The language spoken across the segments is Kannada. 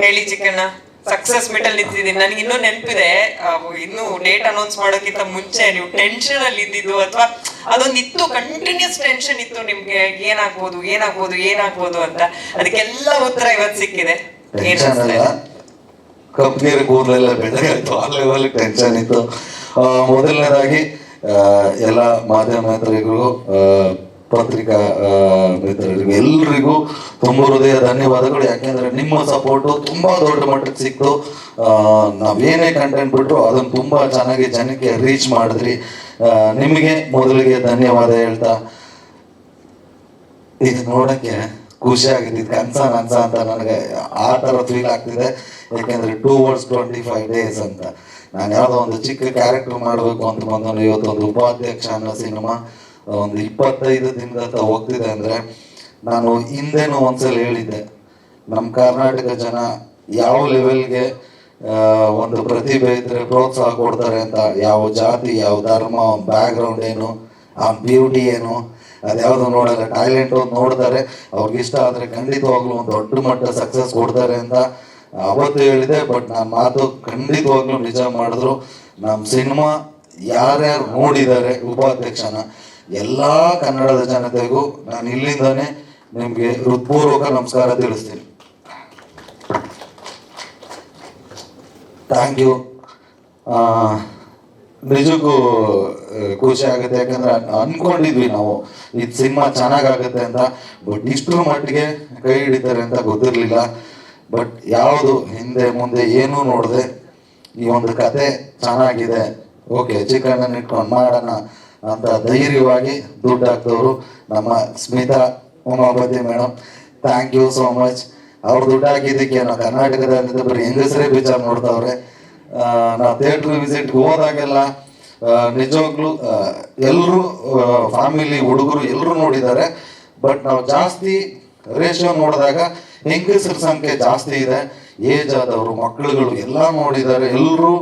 ಹೇಳಿ ಚಿಕ್ಕಣ್ಣ ಸಕ್ಸಸ್ ಮೀಟ್ ಅಲ್ಲಿ ನಿಂತಿದ್ದೀನಿ. ನನಗೆ ಇನ್ನೂ ನೆನಪಿದೆ ಇನ್ನು ಡೇಟ್ ಅನೌನ್ಸ್ ಮಾಡೋಕ್ಕಿಂತ ಮುಂಚೆ ನೀವು ಟೆನ್ಷನ್ ಅಲ್ಲಿ ಇದ್ದಿದ್ದು ಅಥವಾ ಅದೊಂದು ಇತ್ತು ಕಂಟಿನ್ಯೂಸ್ ಟೆನ್ಷನ್ ಇತ್ತು ನಿಮ್ಗೆ. ಏನಾಗ್ಬೋದು ಏನಾಗ್ಬೋದು ಏನಾಗ್ಬೋದು ಅಂತ. ಅದಕ್ಕೆಲ್ಲ ಉತ್ತರ ಇವತ್ತು ಸಿಕ್ಕಿದೆ. ಕಂಪ್ನಿ ಟೆನ್ಷನ್ ಬೆಳೆದಾಯ್ತು ಆ ಲೆವೆಲ್ ಟೆನ್ಷನ್ ಇತ್ತು. ಮೊದಲನೇದಾಗಿ ಎಲ್ಲ ಮಾಧ್ಯಮ ಪತ್ರಿಕಾ ಮಿತ್ರರಿಗೂ ಎಲ್ರಿಗೂ ತುಂಬ ಹೃದಯ ಧನ್ಯವಾದಗಳು. ಯಾಕೆಂದ್ರೆ ನಿಮ್ಮ ಸಪೋರ್ಟು ತುಂಬಾ ದೊಡ್ಡ ಮಟ್ಟಕ್ಕೆ ಸಿಕ್ತು. ನಾವೇನೇ ಕಂಟೆಂಟ್ ಬಿಟ್ಟು ಅದನ್ನ ತುಂಬಾ ಚೆನ್ನಾಗಿ ಜನಕ್ಕೆ ರೀಚ್ ಮಾಡಿದ್ರಿ. ನಿಮಗೆ ಮೊದಲಿಗೆ ಧನ್ಯವಾದ ಹೇಳ್ತಾ. ಇದು ನೋಡಕ್ಕೆ ಖುಷಿ ಆಗಿದೆ ಕನ್ಸ ಕನ್ಸ ಅಂತ ನನಗೆ ಆ ತರ ಫೀಲ್ ಆಗ್ತಿದೆ. ಯಾಕೆಂದ್ರೆ two words twenty five days ಅಂತ. ನಾನು ಯಾವುದೋ ಒಂದು ಚಿಕ್ಕ ಕ್ಯಾರೆಕ್ಟರ್ ಮಾಡಬೇಕು ಅಂತ ಬಂದನು ಇವತ್ತೊಂದು ಉಪಾಧ್ಯಕ್ಷ ಅನ್ನೋ ಸಿನಿಮಾ ಒಂದು ಇಪ್ಪತ್ತೈದು ದಿನದ ಹೋಗ್ತಿದೆ ಅಂದ್ರೆ ನಾನು ಹಿಂದೆನೂ ಒಂದ್ಸಲ ಹೇಳಿದ್ದೆ ನಮ್ಮ ಕರ್ನಾಟಕ ಜನ ಯಾವ ಲೆವೆಲ್ಗೆ ಒಂದು ಪ್ರತಿಭೆ ಇದ್ರೆ ಪ್ರೋತ್ಸಾಹ ಕೊಡ್ತಾರೆ ಅಂತ, ಯಾವ ಜಾತಿ, ಯಾವ ಧರ್ಮ ಬ್ಯಾಕ್ಗ್ರೌಂಡ್ ಏನು ಆ ಬ್ಯೂಟಿ ಏನು, ಅದ್ಯಾವುದು ನೋಡಲ್ಲ ಟ್ಯಾಲೆಂಟ್ ಒಂದು ನೋಡ್ತಾರೆ, ಅವ್ರಿಗೆ ಇಷ್ಟ ಆದ್ರೆ ಖಂಡಿತವಾಗ್ಲೂ ಒಂದು ದೊಡ್ಡ ಮಟ್ಟ ಸಕ್ಸಸ್ ಕೊಡ್ತಾರೆ ಅಂತ ಅವತ್ತು ಹೇಳಿದೆ ಬಟ್ ನಾನು ಮಾತು ಖಂಡಿತವಾಗ್ಲೂ ನಿಜ ಮಾಡಿದ್ರು ನಮ್ಮ ಸಿನಿಮಾ ಯಾರ್ಯಾರು ನೋಡಿದ್ದಾರೆ, ಉಪಾಧ್ಯಕ್ಷನ ಎಲ್ಲಾ ಕನ್ನಡದ ಜನತೆಗೂ ನಾನು ಇಲ್ಲಿಂದಾನೆ ನಿಮಗೆ ಹೃತ್ಪೂರ್ವಕ ನಮಸ್ಕಾರ ತಿಳಿಸ್ತೀನಿ. ಥ್ಯಾಂಕ್ ಯು ನಿಜಕ್ಕೂ ಖುಷಿ ಆಗುತ್ತೆ. ಯಾಕಂದ್ರೆ ಅನ್- ಅನ್ಕೊಂಡಿದ್ವಿ ನಾವು, ಇದು ಸಿನಿಮಾ ಚೆನ್ನಾಗಾಗುತ್ತೆ ಅಂತ. ಬಟ್ ಇಷ್ಟು ಮಟ್ಟಿಗೆ ಕೈ ಹಿಡಿತಾರೆ ಅಂತ ಗೊತ್ತಿರಲಿಲ್ಲ. ಬಟ್ ಯಾವುದು ಹಿಂದೆ ಮುಂದೆ ಏನೂ ನೋಡದೆ ಈ ಒಂದು ಕತೆ ಚೆನ್ನಾಗಿದೆ. ಓಕೆ ಚಿಕನ್ ಇಟ್ಕೊಂಡು ಮಾಡೋಣ. ಅಂತ ಧೈರ್ಯವಾಗಿ ದುಡ್ಡು ಹಾಕ್ತವ್ರು ನಮ್ಮ Smitha Umapathi madam. Thank you so much ಅವ್ರು ದುಡ್ಡು ಹಾಕಿದ್ದಕ್ಕೆ ನಾವು ಕರ್ನಾಟಕದಲ್ಲಿ ಬರೀ ಹೆಂಗಸರೇ ವಿಚಾರ ನೋಡ್ತಾವ್ರೆ. ನಾವು ಥಿಯೇಟ್ರ್ ವಿಸಿಟ್ ಹೋದಾಗೆಲ್ಲ ನಿಜವಾಗ್ಲೂ ಎಲ್ಲರೂ ಫ್ಯಾಮಿಲಿ ಹುಡುಗರು ಎಲ್ಲರೂ ನೋಡಿದ್ದಾರೆ. ಬಟ್ ನಾವು ಜಾಸ್ತಿ ರೇಷಿಯೋ ನೋಡಿದಾಗ ಹೆಂಗಸರ ಸಂಖ್ಯೆ ಜಾಸ್ತಿ ಇದೆ. ಏಜ್ ಆದವರು, ಮಕ್ಕಳುಗಳು ಎಲ್ಲ ನೋಡಿದ್ದಾರೆ. ಎಲ್ಲರೂ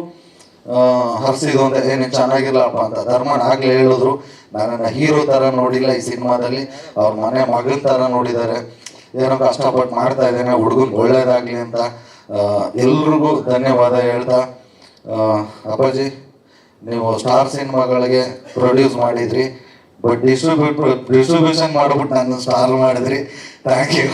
ಹರ್ಸಿದ್ದು ಅಂತ ಏನು ಚೆನ್ನಾಗಿಲ್ಲಪ್ಪ ಅಂತ ಧರ್ಮನ್ ಆಗ್ಲೇ ಹೇಳಿದ್ರು. ನನ್ನ ಹೀರೋ ತರ ನೋಡಿಲ್ಲ ಈ ಸಿನಿಮಾದಲ್ಲಿ. ಅವ್ರ ಮನೆ ಮಗನ ತರ ನೋಡಿದ್ದಾರೆ. ಏನೋ ಕಷ್ಟಪಟ್ಟು ಮಾಡ್ತಾ ಇದ್ದೇನೆ, ಹುಡುಗನ್ ಒಳ್ಳೇದಾಗ್ಲಿ ಅಂತ. ಎಲ್ರಿಗೂ ಧನ್ಯವಾದ ಹೇಳ್ತಾ. ಅಪ್ಪಾಜಿ, ನೀವು ಸ್ಟಾರ್ ಸಿನಿಮಾಗಳಿಗೆ ಪ್ರೊಡ್ಯೂಸ್ ಮಾಡಿದ್ರಿ. ಬಟ್ ಡಿಸ್ಟ್ರಿಬ್ಯೂಟ್, ಡಿಸ್ಟ್ರಿಬ್ಯೂಷನ್ ಮಾಡ್ಬಿಟ್ಟು ನಾನು ಸ್ಟಾರ್ ಮಾಡಿದ್ರಿ. Thank you.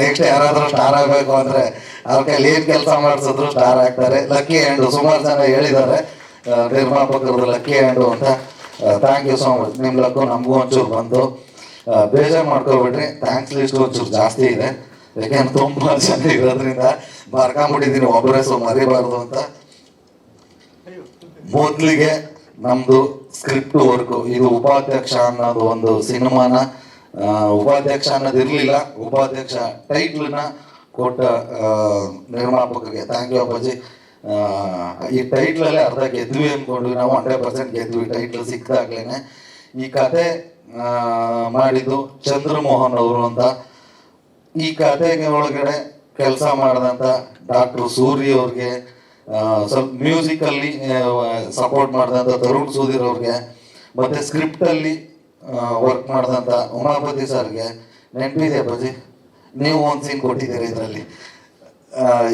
ನೆಕ್ಸ್ಟ್ ಯಾರಾದ್ರೂ ಸ್ಟಾರ್ ಆಗಬೇಕು ಅಂದ್ರೆ ಅವ್ರ ಕೈಲಿ ಏನ್ ಕೆಲಸ ಮಾಡಿಸಿದ್ರು ಸ್ಟಾರ್ ಆಗ್ತಾರೆ. ಲಕ್ಕಿ ಹ್ಯಾಂಡು ಸುಮಾರು ಜನ ಹೇಳಿದ್ದಾರೆ ನಿರ್ಮಾಪಕರು ಲಕ್ಕಿ ಹ್ಯಾಂಡು ಅಂತ. ಥ್ಯಾಂಕ್ ಯು ಸೋ ಮಚ್ ನಿಮ್ ಲಕ್ಕು ನಮಗೂ ಒಂಚೂರು ಬಂದು ಬೇಜಾರು ಮಾಡ್ಕೋಬಿಟ್ರಿ ಥ್ಯಾಂಕ್ಸ್ ಲಿಸ್ಟ್ ಒಂಚೂರು ಜಾಸ್ತಿ ಇದೆ. ಯಾಕೆಂದ್ರೆ ತುಂಬಾ ಜನ ಇರೋದ್ರಿಂದ ಬರ್ಕೊಂಬಿಟ್ಟಿದ್ದೀನಿ ಒಬ್ಬರೇ ಸೊ ಮರಿಬಾರ್ದು ಅಂತ. ಮೊದಲಿಗೆ ನಮ್ದು ಸ್ಕ್ರಿಪ್ಟ್ ವರ್ಕ್ ಇದು ಉಪಾಧ್ಯಕ್ಷ ಅನ್ನೋದು ಒಂದು ಸಿನಿಮಾನ ಉಪಾಧ್ಯಕ್ಷ ಅನ್ನೋದು ಉಪಾಧ್ಯಕ್ಷ ಉಪಾಧ್ಯಕ್ಷ ಟೈಟ್ಲನ್ನ ಕೊಟ್ಟ ನಿರ್ಮಾಪಕರಿಗೆ. ಥ್ಯಾಂಕ್ ಯು ಅಪ್ಪಾಜಿ. ಈ ಟೈಟ್ಲಲ್ಲೇ ಅರ್ಧ ಗೆದ್ವಿ ಅಂದ್ಕೊಂಡ್ವಿ ನಾವು ಹಂಡ್ರೆಡ್ ಪರ್ಸೆಂಟ್ ಗೆದ್ವಿ. ಟೈಟ್ಲ್ ಸಿಕ್ಕಾಗ್ಲೇನೆ ಈ ಕತೆ ಮಾಡಿದ್ದು ಚಂದ್ರಮೋಹನ್ ಅವರು ಅಂತ. ಈ ಕತೆಗೆ ಒಳಗಡೆ ಕೆಲಸ ಮಾಡಿದಂತ ಡಾಕ್ಟರ್ ಸೂರ್ಯ ಅವ್ರಿಗೆ ಸ್ವಲ್ಪ ಮ್ಯೂಸಿಕ್ ಅಲ್ಲಿ ಸಪೋರ್ಟ್ ಮಾಡಿದಂತ ತರುಣ್ ಸುಧೀರ್ ಅವ್ರಿಗೆ, ಮತ್ತೆ ಸ್ಕ್ರಿಪ್ಟ್ ಅಲ್ಲಿ ವರ್ಕ್ ಮಾಡಿದಂಥ ಉಮಾಪತಿ ಸರ್ಗೆ ನೆನಪಿದೆ ಅಪ್ಪಾಜಿ. ನೀವು ಒಂದು ಸೀನ್ ಕೊಟ್ಟಿದ್ದೀರಿ ಇದರಲ್ಲಿ.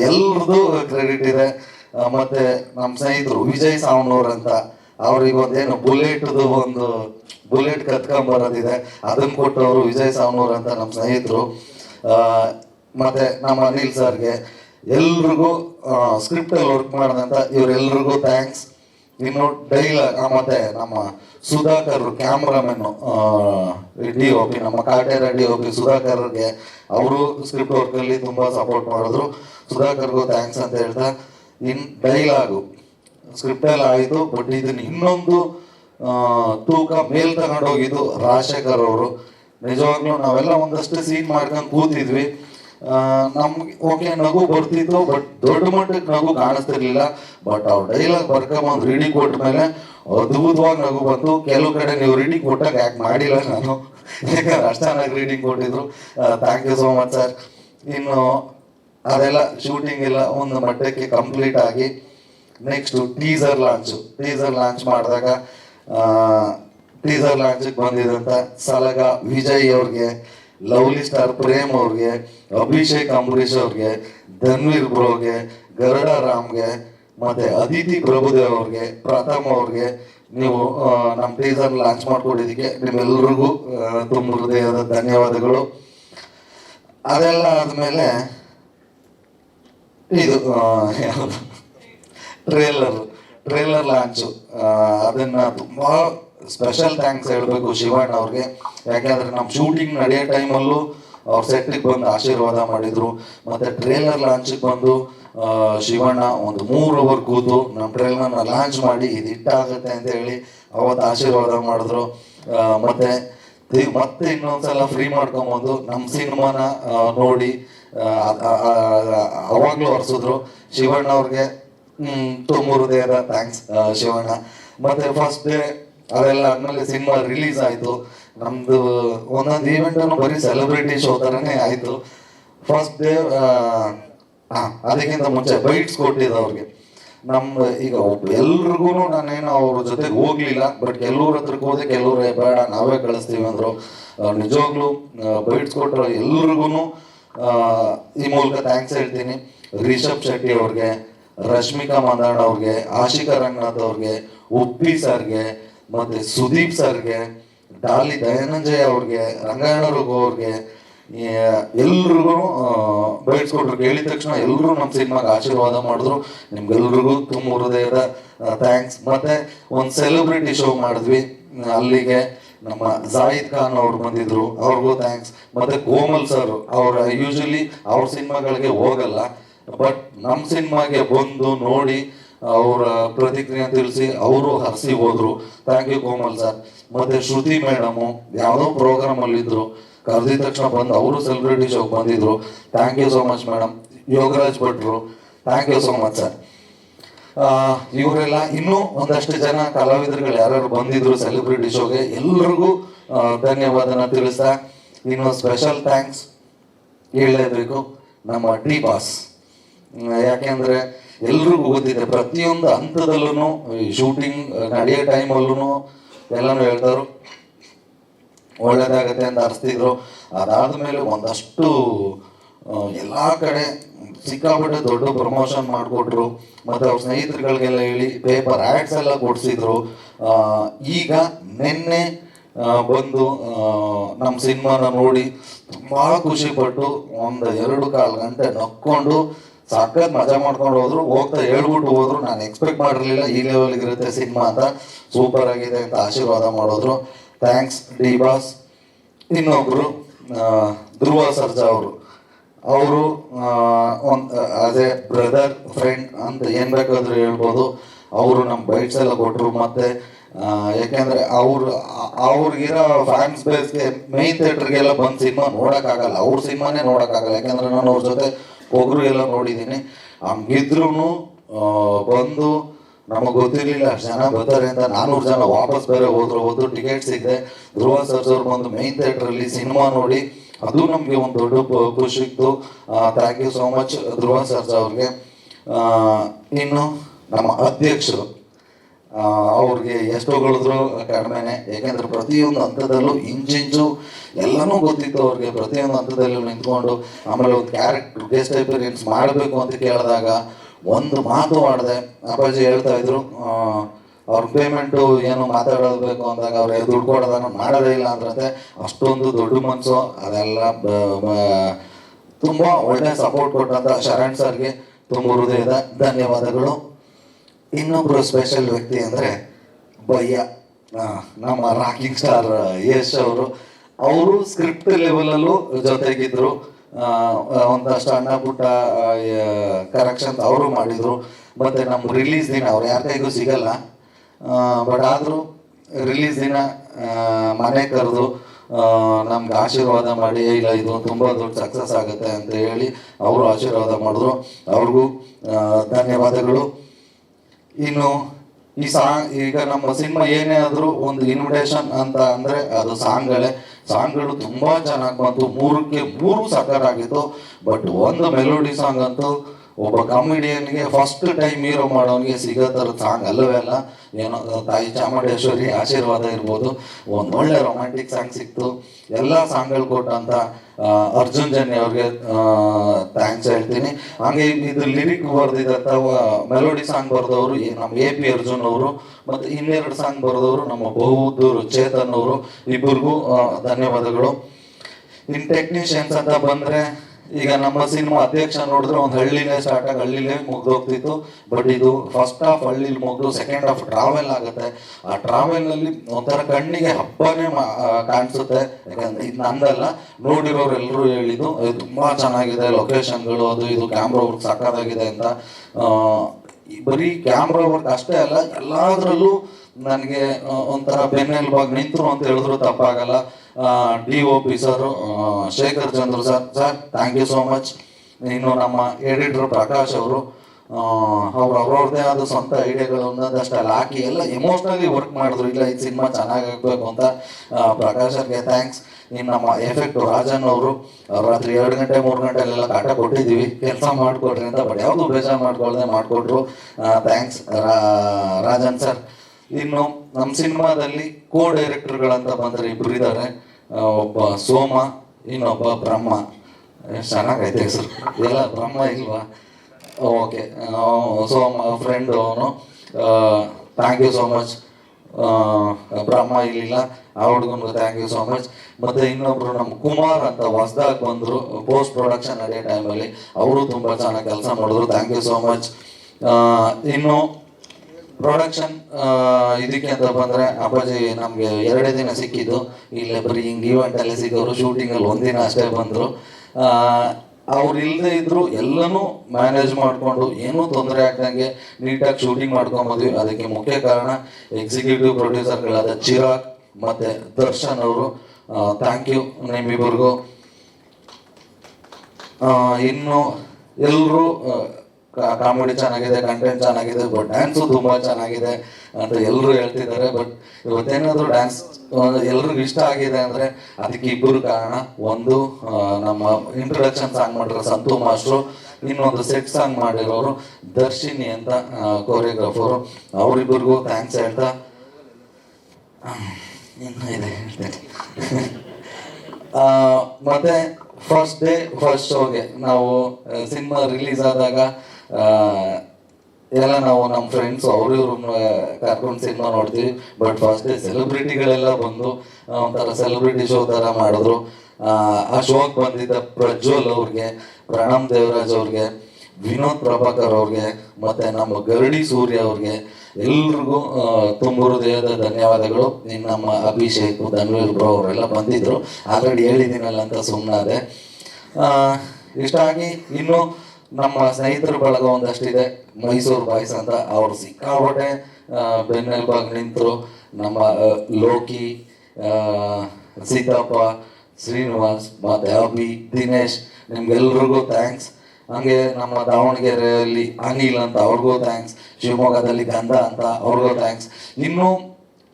ಎಲ್ರದ್ದು ಕ್ರೆಡಿಟ್ ಇದೆ. ಮತ್ತು ನಮ್ಮ ಸ್ನೇಹಿತರು ವಿಜಯ್ ಸಾವನೂರ್ ಅಂತ, ಅವ್ರಿಗೆ ಒಂದೇನು ಬುಲೆಟ್ದು ಒಂದು ಬುಲೆಟ್ ಕತ್ಕೊಂಬರೋದಿದೆ ಅದನ್ನು ಕೊಟ್ಟವರು ವಿಜಯ್ ಸಾವನೂರ್ ಅಂತ ನಮ್ಮ ಸ್ನೇಹಿತರು. ಮತ್ತೆ ನಮ್ಮ ಅನಿಲ್ ಸರ್ಗೆ ಎಲ್ರಿಗೂ ಸ್ಕ್ರಿಪ್ಟಲ್ಲಿ ವರ್ಕ್ ಮಾಡಿದಂಥ ಇವರೆಲ್ರಿಗೂ ಥ್ಯಾಂಕ್ಸ್ ಇನ್ನು ಡೈಲಾಗ್ ಮತ್ತೆ ನಮ್ಮ Sudhakar cameraman D O P ನಮ್ಮ ಕಾಟೇರ ಡಿ ಒ ಪಿ ಸುಧಾಕರ್ಗೆ ಅವರು ಸ್ಕ್ರಿಪ್ಟ್ ವರ್ಕ್ ಅಲ್ಲಿ ತುಂಬಾ ಸಪೋರ್ಟ್ ಮಾಡಿದ್ರು. ಸುಧಾಕರ್ಗೂ ಥ್ಯಾಂಕ್ಸ್ ಅಂತ ಹೇಳ್ತಾ, ಇನ್ ಡೈಲಾಗು ಸ್ಕ್ರಿಪ್ಟ್ ಎಲ್ಲ ಆಯಿತು ಬಟ್ ಇದನ್ನ ಇನ್ನೊಂದು ತೂಕ ಮೇಲ್ ತಗೊಂಡು ಹೋಗಿದ್ದು ರಾಜಶೇಖರ್ ಅವರು. ನಿಜವಾಗ್ಲೂ ನಾವೆಲ್ಲ ಒಂದಷ್ಟು ಸೀನ್ ಮಾಡ್ಕೊಂಡು ಕೂತಿದ್ವಿ. ನಮ್ಗೆ ಓಕೆ ನಗು ಬರ್ತಿತ್ತು ಬಟ್ ದೊಡ್ಡ ಮಟ್ಟಕ್ಕೆ ನಗು ಕಾಣಿಸ್ತಿರ್ಲಿಲ್ಲ. ಬಟ್ ಅವ್ರ ಡೈಲಾಗ್ ಬರ್ಕೊಂಬಂದು ರೀಡಿಂಗ್ ಕೊಟ್ಟ ಮೇಲೆ ಅದ್ಭುತವಾಗಿ ನಗು ಬಂತು. ಕೆಲವು ಕಡೆ ನೀವು ರೀಡಿಂಗ್ ಕೊಟ್ಟಾಗ ಯಾಕೆ ಮಾಡಿಲ್ಲ ನಾನು? ಯಾಕಂದ್ರೆ ಅಷ್ಟು ಚೆನ್ನಾಗಿ ರೀಡಿಂಗ್ ಕೊಟ್ಟಿದ್ರು. Thank you so much sir ಇನ್ನು ಅದೆಲ್ಲ ಶೂಟಿಂಗ್ ಎಲ್ಲ ಒಂದು ಮಟ್ಟಕ್ಕೆ ಕಂಪ್ಲೀಟ್ ಆಗಿ next teaser launch teaser launch ಮಾಡಿದಾಗ ಟೀಸರ್ ಲಾಂಚ್ ಬಂದಿದಂತ ಸಲಗ ವಿಜಯ್ ಅವ್ರಿಗೆ ಲವ್ಲಿ ಸ್ಟಾರ್ ಪ್ರೇಮ್ ಅವ್ರಿಗೆ, ಅಭಿಷೇಕ್ ಅಂಬರೀಷ್ ಅವ್ರಿಗೆ, ಧನ್ವೀರ್ ಬ್ರೋಗೆ ಗರುಡ ರಾಮ್ಗೆ ಮತ್ತೆ ಅದಿತಿ ಪ್ರಭುದೇವ್ ಅವ್ರಿಗೆ, ಪ್ರಥಮ್ ಅವ್ರಿಗೆ ನೀವು ನಮ್ಮ ಟೀಸರ್ ಲಾಂಚ್ ಮಾಡ್ಕೊಟ್ಟಿದ್ದಕ್ಕೆ ನಿಮ್ಮೆಲ್ಲರಿಗೂ ತುಂಬ ಹೃದಯದ ಧನ್ಯವಾದಗಳು. ಅದೆಲ್ಲ ಆದಮೇಲೆ ಇದು ಟ್ರೇಲರ್ ಟ್ರೇಲರ್ ಲಾಂಚು ಅದನ್ನ ತುಂಬಾ ಸ್ಪೆಷಲ್ ಥ್ಯಾಂಕ್ಸ್ ಹೇಳಬೇಕು ಶಿವಣ್ಣ ಅವ್ರಿಗೆ. ಯಾಕೆಂದ್ರೆ ನಮ್ಮ ಶೂಟಿಂಗ್ ನಡೆಯೋ ಟೈಮಲ್ಲೂ ಅವ್ರ ಸೆಟ್ಟಿಗೆ ಬಂದು ಆಶೀರ್ವಾದ ಮಾಡಿದ್ರು. ಮತ್ತೆ ಟ್ರೇಲರ್ ಲಾಂಚಿಗೆ ಬಂದು ಶಿವಣ್ಣ ಒಂದು ಮೂರು ಅವರ್ ಕೂತು ನಮ್ಮ ಟ್ರೇಲರ್ನ ಲಾಂಚ್ ಮಾಡಿ ಇದು ಹಿಟ್ಟಾಗುತ್ತೆ ಅಂತ ಹೇಳಿ ಅವತ್ತು ಆಶೀರ್ವಾದ ಮಾಡಿದ್ರು. ಮತ್ತೆ ಮತ್ತೆ ಇನ್ನೊಂದ್ಸಲ ಫ್ರೀ ಮಾಡ್ಕೊಂಬಂದು ನಮ್ಮ ಸಿನಿಮಾನ ನೋಡಿ ಅವಾಗ್ಲೂ ಹೊರ್ಸಿದ್ರು ಶಿವಣ್ಣ ಅವ್ರಿಗೆ ತುಂಬ ಹೃದಯದ ಥ್ಯಾಂಕ್ಸ್ ಶಿವಣ್ಣ. ಮತ್ತೆ ಫಸ್ಟ್ ಡೇ ಅದೆಲ್ಲ ಆದ್ಮೇಲೆ ಸಿನಿಮಾ ರಿಲೀಸ್ ಆಯ್ತು. ನಮ್ದು ಒಂದೊಂದು ಈವೆಂಟ್ ಅನ್ನು ಬರೀ ಸೆಲೆಬ್ರಿಟಿ ಶೋ ತರನೇ ಆಯ್ತು. ಫಸ್ಟ್ ಡೇ ಅದಕ್ಕಿಂತ ಮುಂಚೆ ಬೈಟ್ಸ್ ಕೊಟ್ಟಿದ್ದು ಅವ್ರಿಗೆ. ನಮ್ಮ ಈಗ ಎಲ್ರಿಗೂ ನಾನೇನು ಅವ್ರ ಜೊತೆಗೆ ಹೋಗ್ಲಿಲ್ಲ ಬಟ್ ಕೆಲವ್ರ ಹತ್ರಕ್ಕೆ ಹೋದೆ, ಕೆಲವ್ರೆ ಬೇಡ, ನಾವೇ ಕಳಿಸ್ತೀವಿ ಅಂದ್ರು. ನಿಜವಾಗ್ಲೂ ಬೈಟ್ಸ್ ಕೊಟ್ಟರು ಎಲ್ರಿಗೂ ಈ ಮೂಲಕ ಥ್ಯಾಂಕ್ಸ್ ಹೇಳ್ತೀನಿ. ರಿಷಬ್ ಶೆಟ್ಟಿ ಅವ್ರಿಗೆ, ರಶ್ಮಿಕಾ ಮಂದಾಣ ಅವ್ರಿಗೆ, ಆಶಿಕಾ ರಂಗನಾಥ್ ಅವ್ರಿಗೆ, ಉಪ್ಪಿ ಸರ್ಗೆ ಮತ್ತೆ ಸುದೀಪ್ ಸರ್ಗೆ, ಡಾಲಿ ದಯಾನಂಜಯ್ ಅವ್ರಿಗೆ ರಂಗಾಯಣ ರಘು ಅವ್ರಿಗೆ ಎಲ್ರಿಗೂ ಬೈಟ್ಸ್ಕೊಟ್ರು ಕೇಳಿದ ತಕ್ಷಣ ಎಲ್ಲರೂ ನಮ್ಮ ಸಿನಿಮಾಗೆ ಆಶೀರ್ವಾದ ಮಾಡಿದ್ರು. ನಿಮ್ಗೆಲ್ರಿಗೂ ತುಂಬ ಹೃದಯದ ಥ್ಯಾಂಕ್ಸ್ ಮತ್ತೆ ಒಂದು ಸೆಲೆಬ್ರಿಟಿ ಶೋ ಮಾಡಿದ್ವಿ. ಅಲ್ಲಿಗೆ ನಮ್ಮ ಜಾಹಿದ್ ಖಾನ್ ಅವ್ರು ಬಂದಿದ್ರು. ಅವ್ರಿಗೂ ಥ್ಯಾಂಕ್ಸ್ ಮತ್ತೆ ಕೋಮಲ್ ಸರ್ ಅವ್ರ ಯೂಶಲಿ ಅವ್ರ ಸಿನಿಮಾಗಳಿಗೆ ಹೋಗಲ್ಲ. ಬಟ್ ನಮ್ಮ ಸಿನಿಮಾಗೆ ಬಂದು ನೋಡಿ ಅವರ ಪ್ರತಿಕ್ರಿಯೆ ತಿಳಿಸಿ ಅವರು ಹರಿಸಿ ಹೋದ್ರು. ಥ್ಯಾಂಕ್ ಯು ಕೋಮಲ್ ಸರ್ ಮತ್ತೆ ಶ್ರುತಿ ಮೇಡಮು ಯಾವುದೋ ಪ್ರೋಗ್ರಾಮ್ ಅಲ್ಲಿ ಇದ್ರು. ಕರೆದಿದ ತಕ್ಷಣ ಬಂದು ಅವರು ಸೆಲೆಬ್ರಿಟಿ ಶೋಗೆ ಬಂದಿದ್ರು. Thank you so much madam Yogaraj ಭಟ್ರು thank you so much sir ಇವರೆಲ್ಲ ಇನ್ನೂ ಒಂದಷ್ಟು ಜನ ಕಲಾವಿದರುಗಳು ಯಾರ್ಯಾರು ಬಂದಿದ್ರು ಸೆಲೆಬ್ರಿಟಿ ಶೋಗೆ ಎಲ್ರಿಗೂ ಧನ್ಯವಾದನ ತಿಳಿಸ್ತಾ, ಇನ್ನು ಸ್ಪೆಷಲ್ ಥ್ಯಾಂಕ್ಸ್ ಹೇಳಲೇಬೇಕು ನಮ್ಮ ಡಿ ಬಾಸ್. ಯಾಕೆಂದ್ರೆ ಎಲ್ರಿಗೂ ಗೊತ್ತಿದೆ, ಪ್ರತಿಯೊಂದು ಹಂತದಲ್ಲೂ ಶೂಟಿಂಗ್ ನಡೆಯೋ ಟೈಮಲ್ಲೂ ಎಲ್ಲನೂ ಹೇಳ್ತಾರು ಒಳ್ಳೇದಾಗತ್ತೆ ಅಂತ ಅರ್ಸ್ತಿದ್ರು. ಅದಾದ್ಮೇಲೆ ಒಂದಷ್ಟು ಎಲ್ಲ ಕಡೆ ಸಿಕ್ಕಾಪಟ್ಟೆ ದೊಡ್ಡ ಪ್ರಮೋಷನ್ ಮಾಡಿಕೊಟ್ರು. ಮತ್ತೆ ಅವ್ರ ಸ್ನೇಹಿತರುಗಳಿಗೆಲ್ಲ ಹೇಳಿ ಪೇಪರ್ ಆ್ಯಡ್ಸ್ ಎಲ್ಲ ಕೊಡ್ಸಿದ್ರು. ಈಗ ನಿನ್ನೆ ಬಂದು ನಮ್ಮ ಸಿನಿಮಾನ ನೋಡಿ, ತುಂಬ ಖುಷಿಪಟ್ಟು ಒಂದು ಎರಡು ಕಾಲು ಗಂಟೆ ನಕ್ಕೊಂಡು ಸಖತ್ ಮಜಾ ಮಾಡ್ಕೊಂಡು ಹೋದ್ರು. ಹೋಗ್ತಾ ಹೇಳ್ಬಿಟ್ಟು ಹೋದ್ರು. ನಾನು ಎಕ್ಸ್ಪೆಕ್ಟ್ ಮಾಡಿರ್ಲಿಲ್ಲ ಈ ಲೆವೆಲ್ ಇರುತ್ತೆ ಸಿನಿಮಾ ಅಂತ. ಸೂಪರ್ ಆಗಿದೆ ಅಂತ ಆಶೀರ್ವಾದ ಮಾಡಿದ್ರು. ಥ್ಯಾಂಕ್ಸ್ ಡಿ ಬಾಸ್ ಇನ್ನೊಬ್ರು ಧ್ರುವ ಸರ್ಜಾ ಅವರು. ಅವರು ಒಂದು ಅದೇ ಬ್ರದರ್ ಫ್ರೆಂಡ್ ಅಂತ ಏನ್ ಬೇಕಾದ್ರೂ ಹೇಳ್ಬೋದು. ಅವರು ನಮ್ಮ ಬೈಟ್ಸ್ ಎಲ್ಲ ಕೊಟ್ಟರು ಮತ್ತೆ ಯಾಕೆಂದರೆ ಅವ್ರು ಅವ್ರಿಗಿರೋ ಫ್ಯಾನ್ಸ್ ಬೇಸ್ಗೆ ಮೇನ್ ಥಿಯೇಟರ್ಗೆಲ್ಲ ಬಂದು ಸಿನಿಮಾ ನೋಡೋಕ್ಕಾಗಲ್ಲ. ಅವ್ರ ಸಿನಿಮಾನೇ ನೋಡೋಕ್ಕಾಗಲ್ಲ. ಯಾಕಂದ್ರೆ ನಾನು ಅವ್ರ ಜೊತೆ ಒಬ್ರು ಎಲ್ಲ ನೋಡಿದ್ದೀನಿ. ಹಂಗಿದ್ರು ಬಂದು ನಮಗೆ ಗೊತ್ತಿರಲಿಲ್ಲ, ಅಷ್ಟು ಜನ ಬರ್ತಾರೆ ಅಂತ. ನಾನೂರು ಜನ ವಾಪಸ್ ಬೇರೆ ಹೋದ್ರು ಹೋದ್ರು ಟಿಕೆಟ್ ಸಿಗದೆ. ಧ್ರುವ ಸರ್ ಅವ್ರು ಬಂದು ಮೈನ್ ಥಿಯೇಟ್ರಲ್ಲಿ ಸಿನಿಮಾ ನೋಡಿ, ಅದು ನಮಗೆ ಒಂದು ದೊಡ್ಡ ಖುಷಿ ಇತ್ತು thank you so much Dhruva Sarja ಅವ್ರಿಗೆ ಇನ್ನು ನಮ್ಮ ಅಧ್ಯಕ್ಷರು. ಅವ್ರಿಗೆ ಎಷ್ಟು ಹೊಗಳಿದ್ರು ಕಡಿಮೆನೆ ಯಾಕೆಂದ್ರೆ ಪ್ರತಿಯೊಂದು ಹಂತದಲ್ಲೂ ಇಂಚಿಂಚು ಎಲ್ಲನೂ ಗೊತ್ತಿತ್ತು ಅವ್ರಿಗೆ. ಪ್ರತಿಯೊಂದು ಹಂತದಲ್ಲೂ ನಿಂತ್ಕೊಂಡು ಆಮೇಲೆ ಒಂದು ಕ್ಯಾರೆಕ್ಟರ್ ಗೆಸ್ಟ್ ಎಕ್ಸ್ಪೀರಿಯನ್ಸ್ ಮಾಡಬೇಕು ಅಂತ ಕೇಳಿದಾಗ ಒಂದು ಮಾತು ಮಾಡಿದೆ. ಅಪ್ಪಾಜಿ ಹೇಳ್ತಾ ಇದ್ರು ಅವ್ರ ಪೇಮೆಂಟು ಏನು ಮಾತಾಡಬೇಕು ಅಂದಾಗ ಅವ್ರು ದುಡ್ಡು ಕೊಡೋದನ್ನ ಮಾಡೋದೇ ಇಲ್ಲ ಅಂದ್ರಂತೆ. ಅಷ್ಟೊಂದು ದೊಡ್ಡ ಮನಸ್ಸು ಅದೆಲ್ಲ ತುಂಬಾ ಒಳ್ಳೆ ಸಪೋರ್ಟ್ ಕೊಟ್ಟಂತ ಶರಣ್ ಸರ್ಗೆ ತುಂಬ ಹೃದಯದ ಧನ್ಯವಾದಗಳು. ಇನ್ನೊಬ್ರು ಸ್ಪೆಷಲ್ ವ್ಯಕ್ತಿ ಅಂದ್ರೆ ಬಯ್ಯ ನಮ್ಮ ರಾಕಿಂಗ್ ಸ್ಟಾರ್ ಯಶ್ ಅವರು. ಅವರು ಸ್ಕ್ರಿಪ್ಟ್ ಲೆವೆಲಲ್ಲೂ ಜೊತೆಗಿದ್ರು. ಒಂದಷ್ಟು ಸಣ್ಣ ಪುಟ್ಟ ಕರೆಕ್ಷನ್ ಅವರು ಮಾಡಿದ್ರು. ಮತ್ತೆ ನಮ್ಮ ರಿಲೀಸ್ ದಿನ, ಅವ್ರು ಯಾರ ಕೈಗೂ ಸಿಗಲ್ಲ. ಬಟ್ ಆದರೂ ರಿಲೀಸ್ ದಿನ ಮನೆ ಕರೆದು ನಮ್ಗೆ ಆಶೀರ್ವಾದ ಮಾಡಿ, ಇಲ್ಲ, ಇದು ತುಂಬ ದೊಡ್ಡ ಸಕ್ಸಸ್ ಆಗುತ್ತೆ ಅಂತ ಹೇಳಿ ಅವರು ಆಶೀರ್ವಾದ ಮಾಡಿದ್ರು. ಅವ್ರಿಗೂ ಧನ್ಯವಾದಗಳು. ಇನ್ನು ಈ ಸಾಂಗ್ ಈಗ ನಮ್ಮ ಸಿನಿಮಾ ಏನೇ ಆದ್ರೂ ಒಂದು ಇನ್ವಿಟೇಷನ್ ಅಂತ ಅಂದ್ರೆ ಅದು ಸಾಂಗ್ಗಳೇ ಸಾಂಗ್ಗಳು ತುಂಬಾ ಚೆನ್ನಾಗಿ ಬಂತು. ಮೂರಕ್ಕೆ ಮೂರು ಆಗಿತ್ತು. ಬಟ್ ಒಂದು ಮೆಲೋಡಿ ಸಾಂಗ್ ಅಂತೂ ಒಬ್ಬ ಕಾಮಿಡಿಯನ್ಗೆ ಫಸ್ಟ್ ಟೈಮ್ ಹೀರೋ ಮಾಡೋನ್ಗೆ ಸಿಗೋ ಸಾಂಗ್ ಅಲ್ಲವೇ ಅಲ್ಲ? ಏನೋ ತಾಯಿ ಚಾಮುಂಡೇಶ್ವರಿ ಆಶೀರ್ವಾದ ಇರ್ಬೋದು. ಒಂದೊಳ್ಳೆ ರೊಮ್ಯಾಂಟಿಕ್ ಸಾಂಗ್ ಸಿಕ್ತು. ಎಲ್ಲ ಸಾಂಗ್ಗಳು ಕೊಟ್ಟಂತ ಅರ್ಜುನ್ ಜನ್ಯ ಅವ್ರಿಗೆ ಥ್ಯಾಂಕ್ಸ್ ಹೇಳ್ತೀನಿ. ಹಾಗೆ ಇದು ಲಿರಿಕ್ ಬರೆದಿದ್ದಂತ ಮೆಲೋಡಿ ಸಾಂಗ್ ಬರೆದವರು ನಮ್ಮ ಎ ಪಿ ಅರ್ಜುನ್ ಅವರು, ಮತ್ತು ಇನ್ನೆರಡು ಸಾಂಗ್ ಬರೆದವರು ನಮ್ಮ ಬಹುದೂರು ಚೇತನ್ ಅವರು. ಇಬ್ಬರಿಗೂ ಧನ್ಯವಾದಗಳು. ಇನ್ ಟೆಕ್ನಿಷಿಯನ್ಸ್ ಅಂತ ಬಂದ್ರೆ ಈಗ ನಮ್ಮ ಸಿನಿಮಾ ಅಧ್ಯಕ್ಷ ನೋಡಿದ್ರೆ ಒಂದು ಹಳ್ಳಿಲೇ ಸ್ಟಾರ್ಟ್ ಆಗಿ ಹಳ್ಳಿಲೇ ಮುಗ್ದೋಗ್ತಿತ್ತು. ಬಟ್ ಇದು ಫಸ್ಟ್ ಹಾಫ್ ಹಳ್ಳಿಲಿ ಮುಗ್ದು ಸೆಕೆಂಡ್ ಹಾಫ್ ಟ್ರಾವೆಲ್ ಆಗುತ್ತೆ. ಆ ಟ್ರಾವೆಲ್ನಲ್ಲಿ ಒಂಥರ ಕಣ್ಣಿಗೆ ಹಬ್ಬನೇ ಕಾಣಿಸುತ್ತೆ. ಯಾಕಂದ್ರೆ ಇದು ನಂದಲ್ಲ ನೋಡಿರೋರು ಎಲ್ಲರೂ ಹೇಳಿದ್ದು, ಇದು ತುಂಬಾ ಚೆನ್ನಾಗಿದೆ ಲೊಕೇಶನ್ಗಳು ಅದು ಇದು ಕ್ಯಾಮ್ರಾ ವರ್ಕ್ ಸಾಕಾಗಿದೆ ಅಂತ. ಬರೀ ಕ್ಯಾಮ್ರಾ ವರ್ಕ್ ಅಷ್ಟೇ ಅಲ್ಲ, ಎಲ್ಲಾದ್ರಲ್ಲೂ ನನಗೆ ಒಂಥರ ಬೆನ್ನೆಲುಬಾಗಿ ನಿಂತರು ಅಂತ ಹೇಳಿದ್ರು ತಪ್ಪಾಗಲ್ಲ. D O sir Shekhar Chandra sir sir thank you so much ಇನ್ನು ನಮ್ಮ ಎಡಿಟರ್ ಪ್ರಕಾಶ್ ಅವರು ಅವ್ರು ಅವ್ರವ್ರದೇ ಆದ ಸ್ವಂತ ಐಡಿಯಾಗಳು ಒಂದೊಂದಷ್ಟಲ್ಲಿ ಹಾಕಿ ಎಲ್ಲ ಎಮೋಷ್ನಲಿ ವರ್ಕ್ ಮಾಡಿದ್ರು. ಇಲ್ಲ, ಈ ಸಿನಿಮಾ ಚೆನ್ನಾಗಿ ಆಗಬೇಕು ಅಂತ ಪ್ರಕಾಶ್ ಅವ್ರಿಗೆ ಥ್ಯಾಂಕ್ಸ್ ಇನ್ನು ನಮ್ಮ ಎಫೆಕ್ಟ್ ರಾಜನ್ ಅವರು, ರಾತ್ರಿ ಎರಡು ಗಂಟೆ, ಮೂರು ಗಂಟೆಲೆಲ್ಲ ಕಾಟ ಕೊಟ್ಟಿದ್ದೀವಿ. ಕೆಲಸ ಮಾಡಿಕೊಡ್ರಿ ಅಂತ, ಬಟ್ ಯಾವುದು ಬೇಜಾರು ಮಾಡ್ಕೊಳ್ದೆ ಮಾಡಿಕೊಟ್ರು. Thanks Rajan sir. ಇನ್ನು ನಮ್ಮ ಸಿನಿಮಾದಲ್ಲಿ ಕೋ ಡೈರೆಕ್ಟರ್ಗಳಂತ ಬಂದ್ರೆ ಇಬ್ರು ಇದ್ದಾರೆ ಒಬ್ಬ ಸೋಮ, ಇನ್ನೊಬ್ಬ ಬ್ರಹ್ಮ. ಚೆನ್ನಾಗೈತೆ ಸರ್ ಎಲ್ಲ ಬ್ರಹ್ಮ ಇಲ್ವಾ? ಓಕೆ. ಸೋಮ ಫ್ರೆಂಡ್ ಅವನು. Thank you so much Brahma ಇಲ್ಲಿಲ್ಲ. ಆ ಹುಡುಗನ್ಗೂ ಥ್ಯಾಂಕ್ ಯು ಸೋ ಮಚ್ ಮತ್ತೆ ಇನ್ನೊಬ್ರು ನಮ್ಮ ಕುಮಾರ್ ಅಂತ ಹೊಸ್ದಾಗ ಬಂದ್ರು ಪೋಸ್ಟ್ ಪ್ರೊಡಕ್ಷನ್ ಅದೇ ಟೈಮಲ್ಲಿ ಅವರು ತುಂಬ ಚೆನ್ನಾಗಿ ಕೆಲಸ ಮಾಡಿದ್ರು. ಥ್ಯಾಂಕ್ ಯು ಸೋ ಮಚ್ ಇನ್ನು ಪ್ರೊಡಕ್ಷನ್ ಇದಕ್ಕೆ ಅಂತ ಬಂದ್ರೆ ಅಪ್ಪಾಜಿ ನಮ್ಗೆ ಎರಡೇ ದಿನ ಸಿಕ್ಕಿದ್ದು. ಇಲ್ಲಿ ಬರೀ ಹಿಂಗ್ ಈವೆಂಟ್ ಅಲ್ಲಿ ಸಿಗೋರು ಶೂಟಿಂಗ್ ಅಲ್ಲಿ ಒಂದಿನ ಅಷ್ಟೇ ಬಂದ್ರು. ಅವ್ರು ಇಲ್ಲದೆ ಇದ್ರು, ಎಲ್ಲನೂ ಮ್ಯಾನೇಜ್ ಮಾಡ್ಕೊಂಡು ಏನೂ ತೊಂದರೆ ಆಗ್ದಂಗೆ ನೀಟಾಗಿ ಶೂಟಿಂಗ್ ಮಾಡ್ಕೊಂಬದ್ವಿ ಅದಕ್ಕೆ ಮುಖ್ಯ ಕಾರಣ ಎಕ್ಸಿಕ್ಯೂಟಿವ್ ಪ್ರೊಡ್ಯೂಸರ್ಗಳಾದ ಚಿರಾಗ್ ಮತ್ತೆ ದರ್ಶನ್ ಅವರು. ಥ್ಯಾಂಕ್ ಯು ನಿಮ್ಮಿಬ್ಬರಿಗೂ ಇನ್ನು ಎಲ್ಲರೂ ಕಾಮಿಡಿ ಚೆನ್ನಾಗಿದೆ ಕಂಟೆಂಟ್ ಚೆನ್ನಾಗಿದೆ ಬಟ್ ಡ್ಯಾನ್ಸು ತುಂಬಾ ಚೆನ್ನಾಗಿದೆ ಅಂತ ಎಲ್ಲರೂ ಹೇಳ್ತಿದ್ದಾರೆ. ಬಟ್ ಇವತ್ತೇನಾದ್ರೂ ಡ್ಯಾನ್ಸ್ ಎಲ್ರಿಗೂ ಇಷ್ಟ ಆಗಿದೆ ಅಂದ್ರೆ ಅದಕ್ಕೆ ಇಬ್ಬರು ಕಾರಣ. ಒಂದು ನಮ್ಮ ಇಂಟ್ರೊಡಕ್ಷನ್ ಸಾಂಗ್ ಮಾಡಿರೋ ಸಂತು ಮಾಸ್ಟ್ರು, ಇನ್ನೊಂದು ಸೆಟ್ ಸಾಂಗ್ ಮಾಡಿರೋರು ದರ್ಶಿನಿ ಅಂತ ಕೋರಿಯೋಗ್ರಾಫರು ಅವರಿಬ್ಬರಿಗೂ ಥ್ಯಾಂಕ್ಸ್ ಹೇಳ್ತಾ ಇನ್ನು ಇದೆ, ಹೇಳ್ತೇನೆ. ಮತ್ತೆ ಫಸ್ಟ್ ಡೇ ಫಸ್ಟ್ ಶೋಗೆ ನಾವು ಸಿನಿಮಾ ರಿಲೀಸ್ ಆದಾಗ ಎಲ್ಲ ನಾವು ನಮ್ಮ ಫ್ರೆಂಡ್ಸ್ ಅವ್ರ ಇವ್ರು ಕರ್ಕೊಂಡು ಸಿನಿಮಾ ನೋಡ್ತೀವಿ. ಬಟ್ ಫಸ್ಟ್ ಸೆಲೆಬ್ರಿಟಿಗಳೆಲ್ಲ ಬಂದು ಒಂಥರ ಸೆಲೆಬ್ರಿಟಿ ಶೋ ಥರ ಮಾಡಿದ್ರು. ಆ, ಶೋಕ್ ಬಂದಿದ್ದ ಪ್ರಜ್ವಲ್ ಅವ್ರಿಗೆ ಪ್ರಣಮ್ ದೇವರಾಜ್ ಅವ್ರಿಗೆ ವಿನೋದ್ ಪ್ರಭಾಕರ್ ಅವ್ರಿಗೆ ಮತ್ತೆ ನಮ್ಮ ಗರಡಿ ಸೂರ್ಯ ಅವ್ರಿಗೆ ಎಲ್ರಿಗೂ ತುಂಬ ಹೃದಯದ ಧನ್ಯವಾದಗಳು. ಇನ್ನು ನಮ್ಮ ಅಭಿಷೇಕ್ ಧನ್ವೀರ್ ಬ್ರೋ ಅವರೆಲ್ಲ ಬಂದಿದ್ರು. ಆಲ್ರೆಡಿ ಹೇಳಿದ್ದೀನಲ್ಲ ಅಂತ ಸುಮ್ಮನಾದೆ ಇಷ್ಟಾಗಿ ಇನ್ನು ನಮ್ಮ ಸ್ನೇಹಿತರ ಬಳಗ ಒಂದಷ್ಟಿದೆ, ಮೈಸೂರು ಬಾಯ್ಸ್ ಅಂತ ಅವ್ರು ಸಿಕ್ಕಾಪಟ್ಟೆ ಬೆನ್ನೆಲುಬಾಗಿ ನಿಂತರು. ನಮ್ಮ ಲೋಕಿ ಸೀತಪ್ಪ ಶ್ರೀನಿವಾಸ್ ಮತ್ತೆ ಅಭಿ ದಿನೇಶ್, ನಿಮ್ಗೆಲ್ರಿಗೂ ಥ್ಯಾಂಕ್ಸ್ ಹಂಗೆ ನಮ್ಮ ದಾವಣಗೆರೆಯಲ್ಲಿ ಅನಿಲ್ ಅಂತ ಅವ್ರಿಗೂ ಥ್ಯಾಂಕ್ಸ್ ಶಿವಮೊಗ್ಗದಲ್ಲಿ ಗಂಧ ಅಂತ ಅವ್ರಿಗೂ ಥ್ಯಾಂಕ್ಸ್ ಇನ್ನು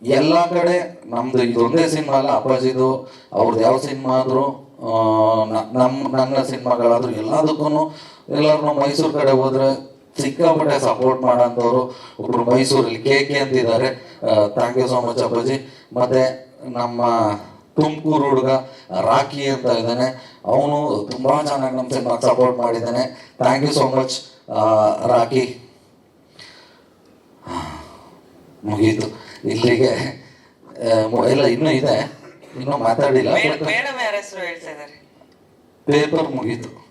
ಎಲ್ಲ ಕಡೆ ನಮ್ದು ಇದೊಂದೇ ಸಿನಿಮಾ ಅಲ್ಲ, ಅಪ್ಪಾಜಿದು. ಅವ್ರದ್ದು ಯಾವ ಸಿನಿಮಾ ಆದರೂ ನಮ್ಮ ನನ್ನ ಸಿನಿಮಾಗಳಾದ್ರೂ ಎಲ್ಲದಕ್ಕೂ ಎಲ್ಲರೂ ಮೈಸೂರು ಕಡೆ ಹೋದ್ರೆ ಸಿಕ್ಕಾಪಟ್ಟೆ ಸಪೋರ್ಟ್ ಮಾಡೋಂಥವ್ರು ಒಬ್ರು ಮೈಸೂರಲ್ಲಿ ಕೆ ಕೆ ಅಂತಿದ್ದಾರೆ. ಥ್ಯಾಂಕ್ ಯು ಸೋ ಮಚ್ ಅಪ್ಪಾಜಿ. ಮತ್ತೆ ನಮ್ಮ ತುಮಕೂರು ಹುಡುಗ ರಾಕಿ ಅಂತ ಇದ್ದಾನೆ. ಅವನು ತುಂಬಾ ಚೆನ್ನಾಗಿ ನಮ್ಮ ಸಿನಿಮಾಗೆ ಸಪೋರ್ಟ್ ಮಾಡಿದ್ದಾನೆ. Thank you so much Rocky ಮುಗೀತು. ಇಲ್ಲಿಗೆ ಎಲ್ಲ ಇನ್ನೂ ಇದೆ. ಇನ್ನೂ ಮಾತಾಡಿಲ್ಲ. ಪೇಪರ್ ಮುಗೀತು.